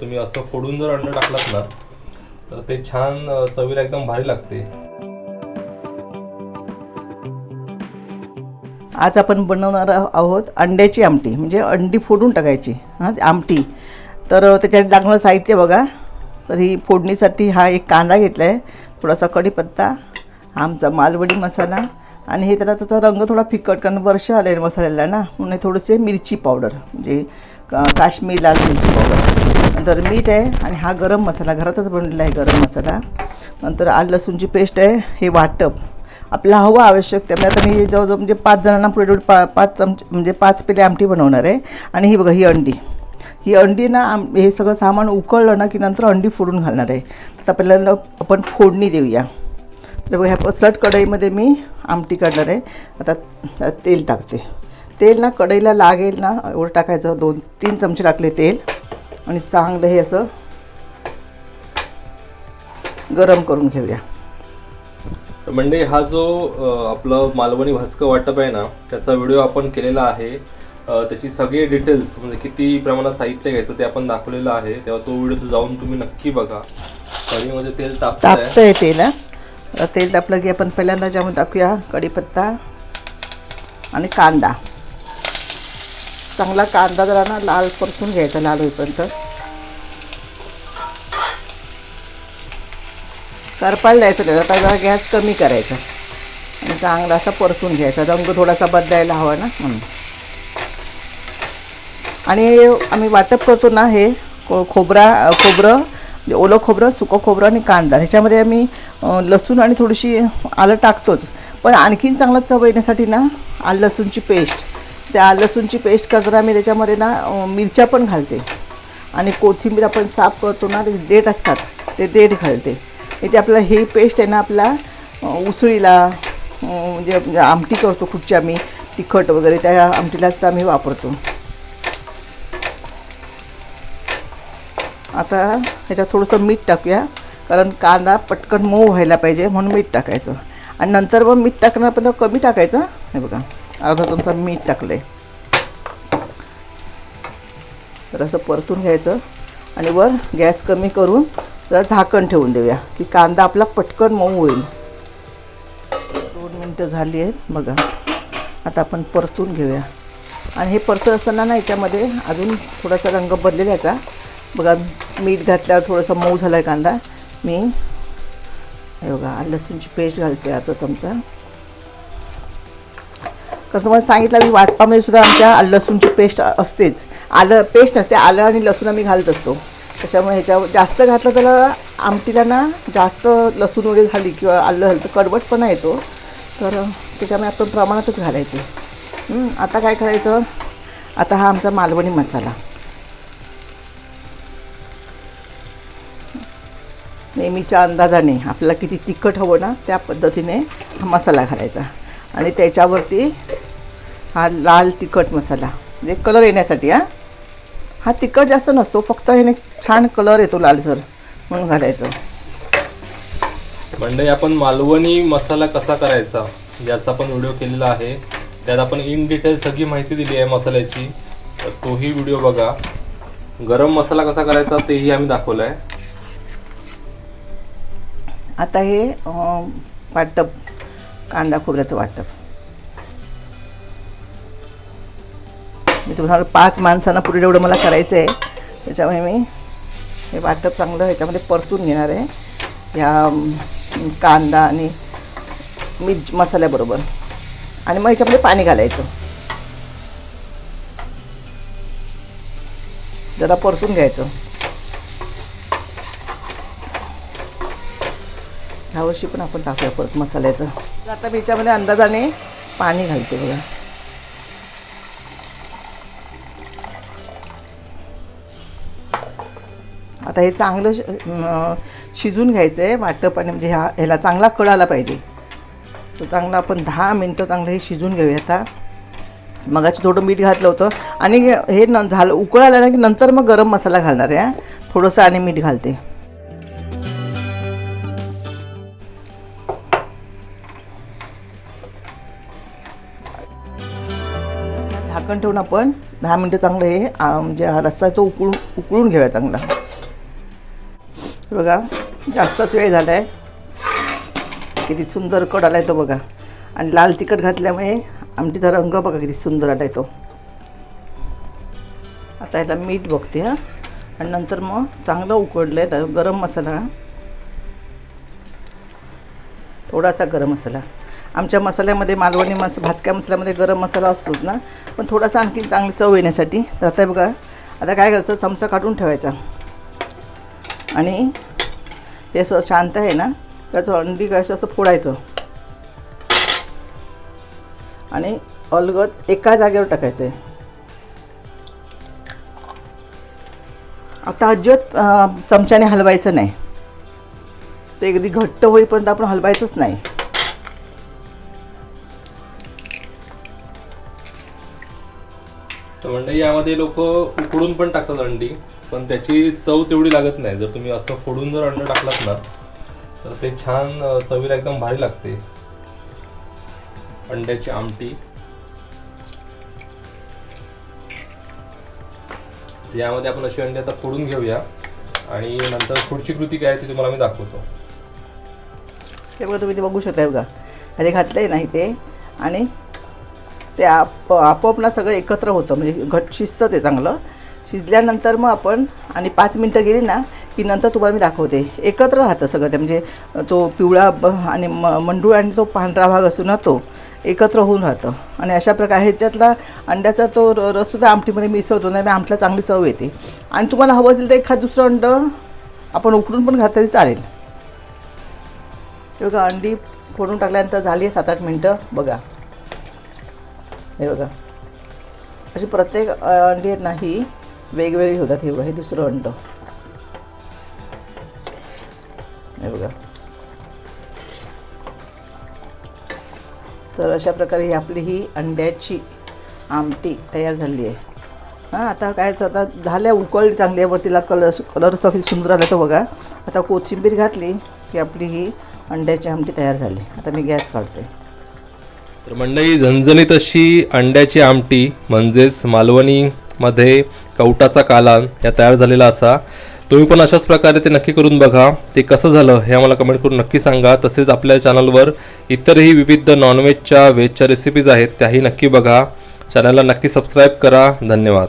तुम्ही असं फोडून जर अंड टाकलात ना तर ते छान चवीला एकदम भारी लागते. आज आपण बनवणार आहोत अंड्याची आमटी म्हणजे अंडी फोडून टाकायची हां आमटी. तर त्याच्यात लागणारं साहित्य बघा. तर ही फोडणीसाठी हा एक कांदा घेतला आहे थोडासा कढीपत्ता आमचा मालवडी मसाला आणि हे त्याला त्याचा रंग थोडा फिकट कारण वर्ष आलेलं मसाल्याला ना म्हणून थोडेसे मिरची पावडर म्हणजे काश्मीर लाल मिरची पावडर. नंतर मीठ आहे आणि हा गरम मसाला घरातच बनलेला आहे गरम मसाला नंतर आलं लसूणची पेस्ट आहे हे वाटप. आपला हवा आवश्यक त्यामुळे म्हणजे आता मी जवळजवळ म्हणजे पाच जणांना पुढे पा पाच चमचे म्हणजे पाच पेले आमटी बनवणार आहे. आणि ही बघा ही अंडी. ही अंडी ना आम हे सगळं सामान उकळलं ना की नंतर अंडी फोडून घालणार आहे. तर आपल्याला आपण फोडणी देऊया. तर बघा ह्या पसरट कढईमध्ये मी आमटी काढणार आहे. आता तेल टाकते. तेल ना कढईला लागेल ना एवढं टाकायचं. दोन तीन चमचे टाकले तेल. आणि चांगलं हे असं गरम करून घेऊया. म्हणजे हा जो आपलं मालवणी भाजकं वाटप आहे ना त्याचा व्हिडिओ आपण केलेला आहे. त्याची सगळी डिटेल्स म्हणजे किती प्रमाणात साहित्य घ्यायचं ते आपण दाखवलेलं आहे. तेव्हा तो व्हिडिओ जाऊन तुम्ही नक्की बघा. कढईमध्ये तेल तापतं आहे तेल तेल तापलं की आपण पहिल्यांदा ज्यामध्ये टाकूया कढीपत्ता आणि कांदा. चांगला कांदा जरा ना लाल परतून घ्यायचा लाल होईपर्यंत. करपायला द्यायचं त्याचा आता जरा गॅस कमी करायचा. आणि चांगला असा परतून घ्यायचा रंग थोडासा बदलायला हवा ना म्हणून. आणि आम्ही वाटप करतो ना हे खो खोबरा खोबरं म्हणजे ओलं खोबरं सुकं खोबरं आणि कांदा. ह्याच्यामध्ये आम्ही लसूण आणि थोडीशी आलं टाकतोच. पण आणखीन चांगला चव येण्यासाठी ना आलं लसूणची पेस्ट. त्या लसूणची पेस्ट करताना मी त्याच्यामध्ये ना मिरच्या पण घालते. आणि कोथिंबीर आपण साफ करतो ना ते देठ असतात ते देठ घालते. इथे आपलं हे पेस्ट आहे ना आपला उसळीला म्हणजे म्हणजे आमटी करतो कुठची आम्ही तिखट वगैरे त्या आमटीला सुद्धा आम्ही वापरतो. आता ह्याच्यात थोडंसं मीठ टाकूया कारण कांदा पटकन मऊ व्हायला पाहिजे म्हणून मीठ टाकायचं. आणि नंतर मग मीठ टाकणार पण कमी टाकायचं हे बघा. अर्धा चमचा मीठ टाकलं आहे तर असं परतून घ्यायचं आणि वर गॅस कमी करून जरा झाकण ठेवून देऊया की कांदा आपला पटकन मऊ होईल. दोन मिनटं झाली आहेत बघा. आता आपण परतून घेऊया. आणि हे परतत असताना ना याच्यामध्ये अजून थोडासा रंग बदलेला याचा. बघा मीठ घातल्यावर थोडासा मऊ झाला आहे कांदा. मी हे बघा लसूणची पेस्ट घालते अर्धा चमचा. तर तुम्हाला सांगितलं मी वाटपामध्ये म्हणजे सुद्धा आमच्या लसूणची पेस्ट असतेच. आलं पेस्ट नसते आलं आणि लसूण आम्ही घालत असतो. त्याच्यामुळे ह्याच्यावर जास्त घातलं तर आमटीला ना जास्त लसूण वगैरे घाली किंवा आलं घालतं कडवटपणा येतो. तर त्याच्यामुळे आपण प्रमाणातच घालायचे. आता काय करायचं? आता हा आमचा मालवणी मसाला. नेहमीच्या अंदाजाने आपल्याला किती तिखट हवं ना त्या पद्धतीने हा मसाला घालायचा. आणि त्याच्यावरती हा लाल तिखट मसाला. म्हणजे कलर येण्यासाठी हा. हा तिखट जास्त नसतो फक्त ह्याने छान कलर येतो लालसर म्हणून घालायचं. म्हणजे आपण मालवणी मसाला कसा करायचा याचा पण व्हिडिओ केलेला आहे त्यात आपण इन डिटेल सगळी माहिती दिली आहे मसाल्याची. तर तोही व्हिडिओ बघा. गरम मसाला कसा करायचा तेही आम्ही दाखवलं आहे आता हे वाटप कांदा खोबऱ्याचं वाटप. मी तुम्हाला पाच माणसांना पुढे एवढं मला करायचं आहे त्याच्यामुळे मी हे वाटप चांगलं ह्याच्यामध्ये परतून घेणार आहे. ह्या कांदा आणि मीठ मसाल्याबरोबर. आणि मग ह्याच्यामध्ये पाणी घालायचं. जरा परतून घ्यायचं. ह्यावर्षी पण आपण टाकूया परत मसाल्याचं. आता मी याच्यामध्ये अंदाजाने पाणी घालते बघा. आता हे चांगलं श- शिजून घ्यायचं आहे वाटप आणि म्हणजे ह्या ह्याला चांगला कळाला पाहिजे. तो चांगला आपण दहा मिनटं चांगलं हे शिजून घेऊया आता. मगाची थोडं मीठ घातलं होतं. आणि हे न झालं उकळ आलं ना की नंतर मग गरम मसाला घालणार आहे थोडंसं आणि मीठ घालते. झाकण ठेवून आपण दहा मिनटं चांगलं हे म्हणजे हा रस्सा आहे तो उकळून उकळून घेऊया चांगला. बघा जास्तच वेळ झाला आहे किती सुंदर कड आला आहे तो बघा. आणि लाल तिखट घातल्यामुळे आमटीचा रंग बघा किती सुंदर आला आहे तो. आता याला मीठ बघते हां. आणि नंतर मग चांगलं उकडलं आहे तर गरम मसाला थोडासा गरम मसाला. आमच्या मसाल्यामध्ये मालवणी मस भाजक्या मसाल्यामध्ये गरम मसाला असतोच ना. पण थोडासा आणखी चांगली चव येण्यासाठी. तर आता बघा आता काय करायचं? चमचा काढून ठेवायचा. आणि हे असं शांत आहे ना त्याचं अंडी कसं असं फोडायचं. आणि अलगद एका जागेवर टाकायचं आहे आता अजिबात चमच्याने हलवायचं नाही. ते अगदी घट्ट होईपर्यंत आपण हलवायचंच नाही. तर म्हणजे यामध्ये लोक उकडून पण टाकतात अंडी. पण त्याची चव तेवढी लागत नाही. जर तुम्ही असं फोडून जर अंडं टाकलात ना तर ते छान चवीला एकदम भारी लागते. अंड्याची आमटी. यामध्ये आपण अशी अंडी आता फोडून घेऊया. आणि नंतर पुढची कृती काय ती तुम्हाला मी दाखवतो. हे बघा तुम्ही ते बघू शकता बघा. ह्याने घातलं नाही ते आणि ते आप आपोआप ना सगळं एकत्र होतं. म्हणजे घट शिजतं ते चांगलं. शिजल्यानंतर मग आपण आणि पाच मिनटं गेली ना की नंतर तुम्हाला मी दाखवते. एकत्र राहतं सगळं ते म्हणजे तो पिवळा ब आणि म मंडूळ आणि तो पांढरा भाग असू ना तो एकत्र होऊन राहतं. आणि अशा प्रकारे ह्याच्यातला अंड्याचा तो र रससुद्धा आमटीमध्ये मिसळतो ना आमटीला चांगली चव येते. आणि तुम्हाला हवं असेल तर एखाद दुसरं अंडं आपण उकडून पण घात तरी चालेल. हे बघा अंडी फोडून टाकल्यानंतर झाली आहे सात आठ मिनटं. बघा. हे बघा. अशी प्रत्येक अंडी आहेत ना ही. वेगवेगळी होतात हे बघा हे दुसरं अंड हे बघा. तर अशा प्रकारे ही आपली ही अंड्याची आमटी तयार झाली आहे. हां आता काय आता झाल्या उकळली चांगली आहे वरतीला कलर कलरचा किती सुंदर आला तो बघा. आता कोथिंबीर घातली की आपली ही अंड्याची आमटी तयार झाली. आता मी गॅस काढते. तर मंडळी झणझणीत अशी अंड्याची आमटी म्हणजेच मालवणीमध्ये कवटाचा काला या तयार झालेला असा. तुम्ही पण अशाच प्रकारे ते नक्की करून बघा. ते कसं झालं हे आम्हाला कमेंट करून नक्की सांगा. तसेच आपल्या चॅनलवर इतरही विविध नॉनव्हेजच्या व्हेजच्या रेसिपीज आहेत त्याही नक्की बघा. चॅनलला नक्की सबस्क्राईब करा. धन्यवाद.